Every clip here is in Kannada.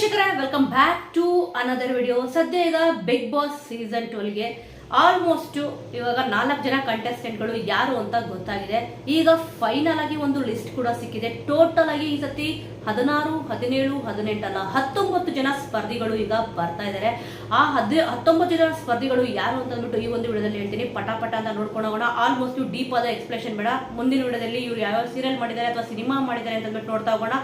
ವೀಕ್ಷಕರೇ welcome back to another video ಸದ್ಯ ಈಗ ಬಿಗ್ ಬಾಸ್ ಸೀಸನ್ ಟ್ವೆಲ್ಗೆ ಆಲ್ಮೋಸ್ಟ್ ಇವಾಗ ನಾಲ್ಕು ಜನ ಕಂಟೆಸ್ಟೆಂಟ್ಗಳು ಯಾರು ಅಂತ ಗೊತ್ತಾಗಿದೆ. ಈಗ ಫೈನಲ್ ಆಗಿ ಒಂದು ಲಿಸ್ಟ್ ಕೂಡ ಸಿಕ್ಕಿದೆ. ಟೋಟಲ್ ಆಗಿ ಈ ಸತಿ ಹದಿನಾರು, ಹದಿನೇಳು ಹದಿನೆಂಟಲ್ಲ ಹತ್ತೊಂಬತ್ತು ಜನ ಸ್ಪರ್ಧಿಗಳು ಈಗ ಬರ್ತಾ ಇದ್ದಾರೆ ಆ ಹದಿ, ಹತ್ತೊಂಬತ್ತು ಜನ ಸ್ಪರ್ಧಿಗಳು ಯಾರು ಅಂತ ಅಂದ್ಬಿಟ್ಟು ಈ ಒಂದು ವಿಡಿಯೋದಲ್ಲಿ ಹೇಳ್ತೀನಿ. ಪಟಾಪಟ ಪಟ ಅಂತ ನೋಡ್ಕೊಂಡು ಹೋಗೋಣ. ಆಲ್ಮೋಸ್ಟ್ ಡೀಪ್ ಆದ ಎಕ್ಸ್ಪ್ಲೇಷನ್ ಬೇಡ. ಮುಂದಿನ ವಿಡಿಯೋದಲ್ಲಿ ಇವ್ರು ಯಾವ್ಯಾವ ಸೀರಿಯಲ್ ಮಾಡಿದ್ದಾರೆ ಅಥವಾ ಸಿನಿಮಾ ಮಾಡಿದ್ದಾರೆ ಅಂತ ನೋಡ್ತಾ ಹೋಗೋಣ.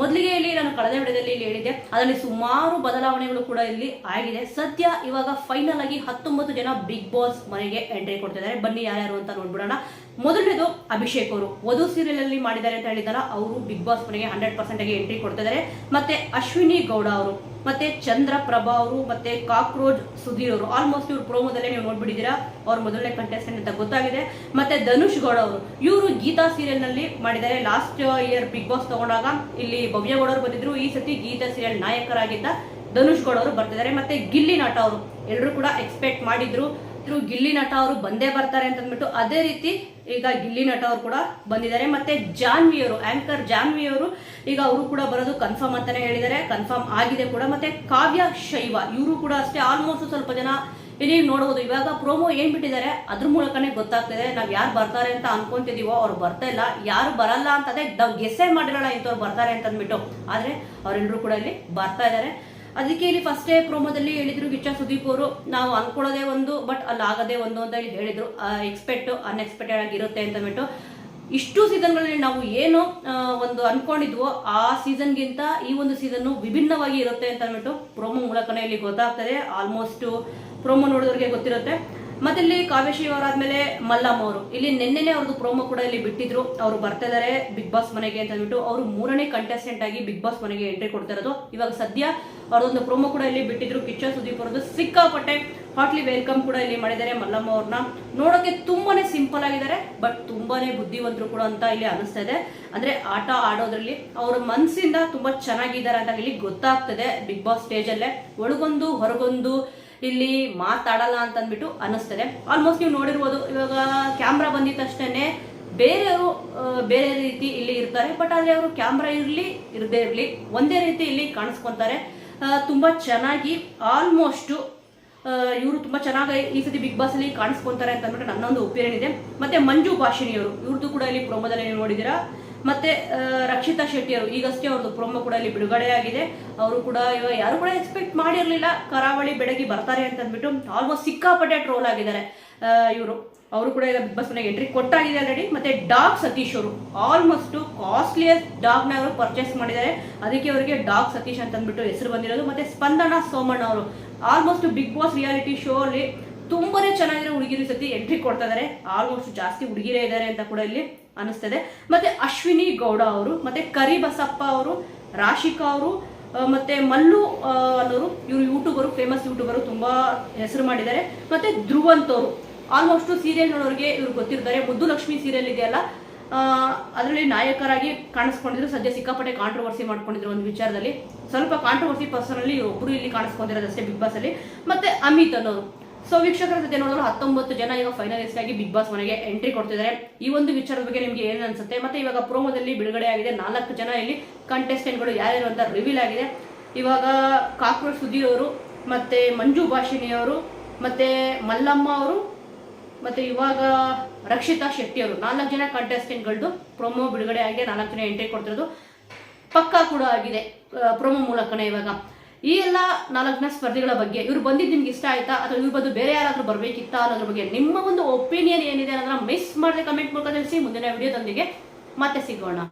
ಮೊದಲಿಗೆ ಇಲ್ಲಿ ನಾನು ಕಳೆದ ವಿಡಿಯೋದಲ್ಲಿ ಇಲ್ಲಿ ಹೇಳಿದ್ದೆ, ಅದರಲ್ಲಿ ಸುಮಾರು ಬದಲಾವಣೆಗಳು ಕೂಡ ಇಲ್ಲಿ ಆಗಿದೆ. ಸದ್ಯ ಇವಾಗ ಫೈನಲ್ ಆಗಿ ಹತ್ತೊಂಬತ್ತು ಜನ ಬಿಗ್ ಬಾಸ್ ಮನೆಗೆ ಎಂಟ್ರಿ ಕೊಡ್ತಿದ್ದಾರೆ. ಬನ್ನಿ ಯಾರ್ಯಾರು ಅಂತ ನೋಡ್ಬಿಡೋಣ. ಮೊದಲನೇದು ಅಭಿಷೇಕ್ ಅವರು ವಧು ಸೀರಿಯಲ್ ಅಲ್ಲಿ ಮಾಡಿದ್ದಾರೆ ಅಂತ ಹೇಳಿದಾರ ಅವರು ಬಿಗ್ ಬಾಸ್ ಮನೆಗೆ ಹಂಡ್ರೆಡ್ ಪರ್ಸೆಂಟ್ ಆಗಿ ಎಂಟ್ರಿ ಕೊಡ್ತಿದ್ದಾರೆ. ಮತ್ತೆ ಅಶ್ವಿನಿ ಗೌಡ ಅವರು, ಮತ್ತೆ ಚಂದ್ರಪ್ರಭಾ ಅವರು, ಮತ್ತೆ ಕಾಕ್ರೋಜ್ ಸುಧೀರ್ ಅವರು. ಆಲ್ಮೋಸ್ಟ್ ಇವ್ರು ಪ್ರೋಮೋದಲ್ಲೇ ನೀವು ನೋಡ್ಬಿಟ್ಟಿದ್ದೀರಾ, ಅವ್ರ ಮೊದಲನೇ ಕಂಟೆಸ್ಟೆಂಟ್ ಅಂತ ಗೊತ್ತಾಗಿದೆ. ಮತ್ತೆ ಧನುಷ್ ಗೌಡ ಅವರು, ಇವರು ಗೀತಾ ಸೀರಿಯಲ್ನಲ್ಲಿ ಮಾಡಿದ್ದಾರೆ. ಲಾಸ್ಟ್ ಇಯರ್ ಬಿಗ್ ಬಾಸ್ ತಗೊಂಡಾಗ ಇಲ್ಲಿ ಭವ್ಯ ಗೌಡ ಅವರು ಬಂದಿದ್ರು. ಈ ಸತಿ ಗೀತಾ ಸೀರಿಯಲ್ ನಾಯಕರಾಗಿದ್ದ ಧನುಷ್ ಗೌಡ ಅವರು ಬರ್ತಿದ್ದಾರೆ. ಮತ್ತೆ ಗಿಲ್ಲಿ ನಾಟ ಅವರು ಎಲ್ಲರೂ ಕೂಡ ಎಕ್ಸ್ಪೆಕ್ಟ್ ಮಾಡಿದ್ರು. ಇದ್ರು ಗಿಲ್ಲಿ ನಟ ಅವರು ಬಂದೇ ಬರ್ತಾರೆ ಅಂತ ಅಂದ್ಬಿಟ್ಟು ಅದೇ ರೀತಿ ಈಗ ಗಿಲ್ಲಿ ನಟ ಅವರು ಕೂಡ ಬಂದಿದ್ದಾರೆ. ಮತ್ತೆ ಜಾನ್ವಿ ಅವರು ಆಂಕರ್ ಜಾನ್ವಿ ಅವರು ಈಗ ಅವರು ಕೂಡ ಬರೋದು ಕನ್ಫರ್ಮ್ ಅಂತಾನೆ ಹೇಳಿದ್ದಾರೆ. ಕನ್ಫರ್ಮ್ ಆಗಿದೆ ಕೂಡ. ಮತ್ತೆ ಕಾವ್ಯ ಶೈವ, ಇವರು ಕೂಡ ಅಷ್ಟೇ ಆಲ್ಮೋಸ್ಟ್ ಸ್ವಲ್ಪ ಜನ ಇಲ್ಲಿ ನೋಡಬಹುದು ಇವಾಗ ಪ್ರೋಮೋ ಏನ್ ಬಿಟ್ಟಿದ್ದಾರೆ? ಅದ್ರ ಮೂಲಕನೇ ಗೊತ್ತಾಗ್ತಿದೆ. ನಾವ್ ಯಾರು ಬರ್ತಾರೆ ಅಂತ ಅನ್ಕೊಂತಿದೀವೋ ಅವ್ರು ಬರ್ತಾ ಇಲ್ಲ. ಯಾರು ಬರಲ್ಲ ಅಂತಂದ್ರೆ ನಾವು ಗೆಸ್ಸೇ ಮಾಡಿರಲ್ಲ ಇಂಥವ್ರು ಬರ್ತಾರೆ ಅಂತ ಅಂದ್ಬಿಟ್ಟು ಆದ್ರೆ ಅವರೆಲ್ಲರೂ ಕೂಡ ಇಲ್ಲಿ ಬರ್ತಾ ಇದ್ದಾರೆ. ಅದಕ್ಕೆ ಇಲ್ಲಿ ಫಸ್ಟೇ ಪ್ರೋಮೋದಲ್ಲಿ ಹೇಳಿದ್ರು ಗಿಚ್ಚ ಸುದೀಪ್ ಅವರು, ನಾವು ಅನ್ಕೊಳ್ಳೋದೇ ಒಂದು ಬಟ್ ಅಲ್ಲಿ ಆಗದೆ ಒಂದು ಅಂತ ಹೇಳಿ ಹೇಳಿದ್ರು. ಎಕ್ಸ್ಪೆಕ್ಟ್ ಅನ್ಎಕ್ಸ್ಪೆಕ್ಟೆಡ್ ಆಗಿರುತ್ತೆ ಅಂತ ಅಂದ್ಬಿಟ್ಟು. ಇಷ್ಟು ಸೀಸನ್ಗಳಲ್ಲಿ ನಾವು ಏನು ಒಂದು ಅನ್ಕೊಂಡಿದ್ವು, ಆ ಸೀಸನ್ಗಿಂತ ಈ ಒಂದು ಸೀಸನ್ ವಿಭಿನ್ನವಾಗಿ ಇರುತ್ತೆ ಅಂತ ಅಂದ್ಬಿಟ್ಟು ಪ್ರೋಮೋ ಮೂಲಕನೇ ಇಲ್ಲಿ ಗೊತ್ತಾಗ್ತದೆ. ಆಲ್ಮೋಸ್ಟ್ ಪ್ರೋಮೋ ನೋಡಿದವ್ರಿಗೆ ಗೊತ್ತಿರುತ್ತೆ. ಮತ್ತೆ ಇಲ್ಲಿ ಕಾವ್ಯಶ್ರೀ ಅವರಾದ್ಮೇಲೆ ಮಲ್ಲಮ್ಮ ಅವರು. ಇಲ್ಲಿ ನಿನ್ನೆನೆ ಅವ್ರದ್ದು ಪ್ರೋಮೋ ಕೂಡ ಇಲ್ಲಿ ಬಿಟ್ಟಿದ್ರು. ಅವರು ಬರ್ತಾ ಇದಾರೆ ಬಿಗ್ ಬಾಸ್ ಮನೆಗೆ ಅಂತ ಅಂದ್ಬಿಟ್ಟು ಅವರು ಮೂರನೇ ಕಂಟೆಸ್ಟೆಂಟ್ ಆಗಿ ಬಿಗ್ ಬಾಸ್ ಮನೆಗೆ ಎಂಟ್ರಿ ಕೊಡ್ತಾ ಇರೋದು. ಇವಾಗ ಸದ್ಯ ಅವ್ರದೊಂದು ಪ್ರೋಮೋ ಕೂಡ ಇಲ್ಲಿ ಬಿಟ್ಟಿದ್ರು ಕಿಚ್ಚ ಸುದೀಪ್ ಅವ್ರದ್ದು. ಸಿಕ್ಕಾಪಟ್ಟೆ ಹಾಟ್ಲಿ ವೆಲ್ಕಮ್ ಕೂಡ ಇಲ್ಲಿ ಮಾಡಿದ್ದಾರೆ ಮಲ್ಲಮ್ಮ ಅವ್ರನ್ನ. ನೋಡೋಕೆ ತುಂಬಾನೇ ಸಿಂಪಲ್ ಆಗಿದ್ದಾರೆ ಬಟ್ ತುಂಬಾನೇ ಬುದ್ಧಿವಂತರು ಕೂಡ ಅಂತ ಇಲ್ಲಿ ಅನಿಸ್ತಾ ಇದೆ. ಅಂದ್ರೆ ಆಟ ಆಡೋದ್ರಲ್ಲಿ ಅವ್ರ ಮನಸ್ಸಿಂದ ತುಂಬಾ ಚೆನ್ನಾಗಿದ್ದಾರೆ ಅಂತ ಇಲ್ಲಿ ಗೊತ್ತಾಗ್ತದೆ ಬಿಗ್ ಬಾಸ್ ಸ್ಟೇಜ್ ಅಲ್ಲೇ. ಒಳಗೊಂದು ಹೊರಗೊಂದು ಇಲ್ಲಿ ಮಾತಾಡಲ್ಲ ಅಂತ ಅಂದ್ಬಿಟ್ಟು ಅನಿಸ್ತದೆ ಆಲ್ಮೋಸ್ಟ್ ನೀವು ನೋಡಿರ್ಬೋದು, ಇವಾಗ ಕ್ಯಾಮ್ರಾ ಬಂದಿದ ತಕ್ಷಣನೇ ಬೇರೆಯವರು ಬೇರೆ ರೀತಿ ಇಲ್ಲಿ ಇರ್ತಾರೆ ಬಟ್ ಆದ್ರೆ ಅವರು ಕ್ಯಾಮ್ರಾ ಇರಲಿ, ಇರದೇ ಇರಲಿ, ಒಂದೇ ರೀತಿ ಇಲ್ಲಿ ಕಾಣಿಸ್ಕೊಂತಾರೆ. ತುಂಬ ಚೆನ್ನಾಗಿ ಆಲ್ಮೋಸ್ಟ್ ಇವರು ತುಂಬಾ ಚೆನ್ನಾಗಿ ಈ ಸತಿ ಬಿಗ್ ಬಾಸ್ ಅಲ್ಲಿ ಕಾಣಿಸ್ಕೊಂತಾರೆ ಅಂತ ಅಂದ್ಬಿಟ್ಟು ನನ್ನೊಂದು ಒಪಿನಿಯನ್ ಇದೆ. ಮತ್ತೆ ಮಂಜು ಭಾಷಿಣಿ ಅವರು ಇವ್ರದ್ದು ಕೂಡ ಇಲ್ಲಿ ಪ್ರೋಮೋದಲ್ಲಿ ನೋಡಿದ್ದೀರಾ? ಮತ್ತೆ ರಕ್ಷಿತಾ ಶೆಟ್ಟಿ ಅವರು ಈಗಷ್ಟೇ ಅವ್ರದ್ದು ಪ್ರೊಮೋ ಕೂಡ ಇಲ್ಲಿ ಬಿಡುಗಡೆ ಆಗಿದೆ ಅವರು ಕೂಡ ಇವಾಗ ಯಾರು ಕೂಡ ಎಕ್ಸ್ಪೆಕ್ಟ್ ಮಾಡಿರಲಿಲ್ಲ, ಕರಾವಳಿ ಬೆಳಗ್ಗೆ ಬರ್ತಾರೆ ಅಂತ ಅಂದ್ಬಿಟ್ಟು ಆಲ್ಮೋಸ್ಟ್ ಸಿಕ್ಕಾಪಟ್ಟೆ ಟ್ರೋಲ್ ಆಗಿದ್ದಾರೆ. ಇವರು. ಅವರು ಕೂಡ ಈಗ ಬಿಗ್ ಬಾಸ್ ಮನೆಗೆ ಎಂಟ್ರಿ ಕೊಟ್ಟಾಗಿದೆ ಆಲ್ರೆಡಿ ಮತ್ತೆ ಡಾಗ್ ಸತೀಶ್ ಅವರು ಆಲ್ಮೋಸ್ಟ್ ಕಾಸ್ಟ್ಲಿಯಸ್ಟ್ ಡಾಗ್ನ ಅವರು ಪರ್ಚೇಸ್ ಮಾಡಿದ್ದಾರೆ. ಅದಕ್ಕೆ ಅವರಿಗೆ ಡಾಗ್ ಸತೀಶ್ ಅಂತ ಅಂದ್ಬಿಟ್ಟು ಹೆಸರು ಬಂದಿರೋದು. ಮತ್ತೆ ಸ್ಪಂದನ ಸೋಮಣ್ಣ ಅವರು almost Bigg Boss reality show ಅಲ್ಲಿ ತುಂಬಾನೇ ಚೆನ್ನಾಗಿರೋ ಹುಡುಗಿರು ಸತಿ ಎಂಟ್ರಿ ಕೊಡ್ತಾ ಇದಾರೆ. ಆಲ್ಮೋಸ್ಟ್ ಜಾಸ್ತಿ ಹುಡುಗಿರೇ ಇದ್ದಾರೆ ಅಂತ ಕೂಡ ಇಲ್ಲಿ ಅನಿಸ್ತದೆ. ಮತ್ತೆ ಅಶ್ವಿನಿ ಗೌಡ ಅವರು, ಮತ್ತೆ ಕರಿಬಸಪ್ಪ ಅವರು, ರಾಶಿಕಾ ಅವರು ಮತ್ತೆ ಮಲ್ಲು ಅನ್ನೋರು, ಇವರು ಯೂಟ್ಯೂಬರು ಫೇಮಸ್ ಯೂಟ್ಯೂಬರು ತುಂಬಾ ಹೆಸರು ಮಾಡಿದ್ದಾರೆ. ಮತ್ತೆ ಧ್ರುವಂತ್ ಅವರು ಆಲ್ಮೋಸ್ಟ್ ಸೀರಿಯಲ್ ನೋಡೋರಿಗೆ ಇವ್ರು ಗೊತ್ತಿರ್ತಾರೆ. ಮುದ್ದು ಲಕ್ಷ್ಮಿ ಸೀರಿಯಲ್ ಇದೆಯಲ್ಲ ಅದರಲ್ಲಿ ನಾಯಕರಾಗಿ ಕಾಣಿಸ್ಕೊಂಡಿದ್ರು. ಸದ್ಯ ಸಿಕ್ಕಾಪಟ್ಟೆ ಕಾಂಟ್ರವರ್ಸಿ ಮಾಡ್ಕೊಂಡಿದ್ರು ಒಂದು ವಿಚಾರದಲ್ಲಿ. ಸ್ವಲ್ಪ ಕಾಂಟ್ರವರ್ಸಿ ಪರ್ಸನಲ್ಲಿ ಒಬ್ರು ಇಲ್ಲಿ ಕಾಣಿಸ್ಕೊಂಡಿರೋದಷ್ಟೇ ಬಿಗ್ ಬಾಸ್ ಅಲ್ಲಿ ಮತ್ತೆ ಅಮಿತ್ ಅನ್ನೋರು ಸೊ ವೀಕ್ಷಕರ ಜೊತೆ ನೋಡಿದ್ರು ಹತ್ತೊಂಬತ್ತು ಜನ ಈಗ ಫೈನಲಿಸ್ಟ್ ಆಗಿ ಬಿಗ್ ಬಾಸ್ ಮನೆಗೆ ಎಂಟ್ರಿ ಕೊಡ್ತಿದ್ದಾರೆ. ಈ ಒಂದು ವಿಚಾರದ ಬಗ್ಗೆ ನಿಮ್ಗೆ ಏನು ಅನ್ಸುತ್ತೆ? ಮತ್ತೆ ಇವಾಗ ಪ್ರೋಮೋದಲ್ಲಿ ಬಿಡುಗಡೆ ಆಗಿದೆ ನಾಲ್ಕು ಜನ ಇಲ್ಲಿ ಕಂಟೆಸ್ಟೆಂಟ್ಗಳು ಯಾರ್ಯಾರು ಅಂತ ರಿವೀಲ್ ಆಗಿದೆ. ಇವಾಗ ಕಾಕ್ರೋಚ್ ಸುಧೀರ್ ಅವರು, ಮತ್ತೆ ಮಂಜು ಭಾಷಿಣಿ ಅವರು, ಮತ್ತೆ ಮಲ್ಲಮ್ಮ ಅವರು, ಮತ್ತೆ ಇವಾಗ ರಕ್ಷಿತಾ ಶೆಟ್ಟಿ ಅವರು. ನಾಲ್ಕು ಜನ ಕಂಟೆಸ್ಟೆಂಟ್ಗಳದ್ದು ಪ್ರೊಮೋ ಬಿಡುಗಡೆ ಆಗಿದೆ ನಾಲ್ಕು ಜನ ಎಂಟ್ರಿ ಕೊಡ್ತಿರೋದು. ಪಕ್ಕಾ ಕೂಡ ಆಗಿದೆ ಪ್ರೊಮೋ ಮೂಲಕನೇ ಇವಾಗ. ಈ ಎಲ್ಲ ನಾಲ್ಕನೇ ಸ್ಪರ್ಧೆಗಳ ಬಗ್ಗೆ ಇವ್ರು ಬಂದಿದ್ದು ನಿಮ್ಗೆ ಇಷ್ಟ ಆಯ್ತಾ? ಅಥವಾ ಇವ್ರ ಬದಲು ಬೇರೆ ಯಾರಾದರೂ ಬರಬೇಕಿತ್ತಾ ಅನ್ನೋದ್ರ ಬಗ್ಗೆ ನಿಮ್ಮ ಒಂದು ಒಪಿನಿಯನ್ ಏನಿದೆ ಅನ್ನೋದನ್ನ ಮಿಸ್ ಮಾಡದೆ ಕಮೆಂಟ್ ಮೂಲಕ ತಿಳಿಸಿ. ಮುಂದಿನ ವಿಡಿಯೋದೊಂದಿಗೆ ಮತ್ತೆ ಸಿಗೋಣ.